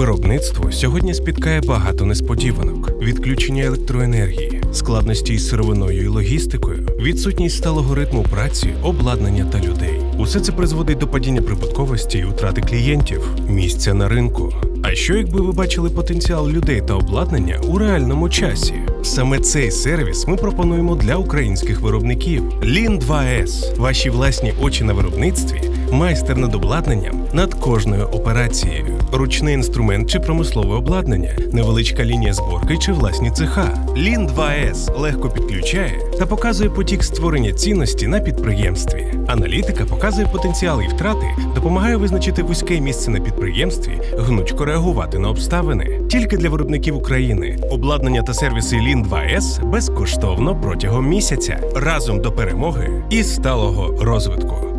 Виробництво сьогодні спіткає багато несподіванок: відключення електроенергії, складності із сировиною і логістикою, відсутність сталого ритму праці, обладнання та людей. Усе це призводить до падіння прибутковості і втрати клієнтів, місця на ринку. А що якби ви бачили потенціал людей та обладнання у реальному часі? Саме цей сервіс ми пропонуємо для українських виробників. Lean 2S – ваші власні очі на виробництві, майстер над обладнанням над кожною операцією, ручний інструмент чи промислове обладнання, невеличка лінія зборки чи власні цеха. Lean 2S легко підключає та показує потік створення цінності на підприємстві. Аналітика показує потенціал і втрати, допомагає визначити вузьке місце на підприємстві, гнучко реагувати на обставини. Тільки для виробників України обладнання та сервіси Lean 2S безкоштовно протягом місяця разом до перемоги і сталого розвитку.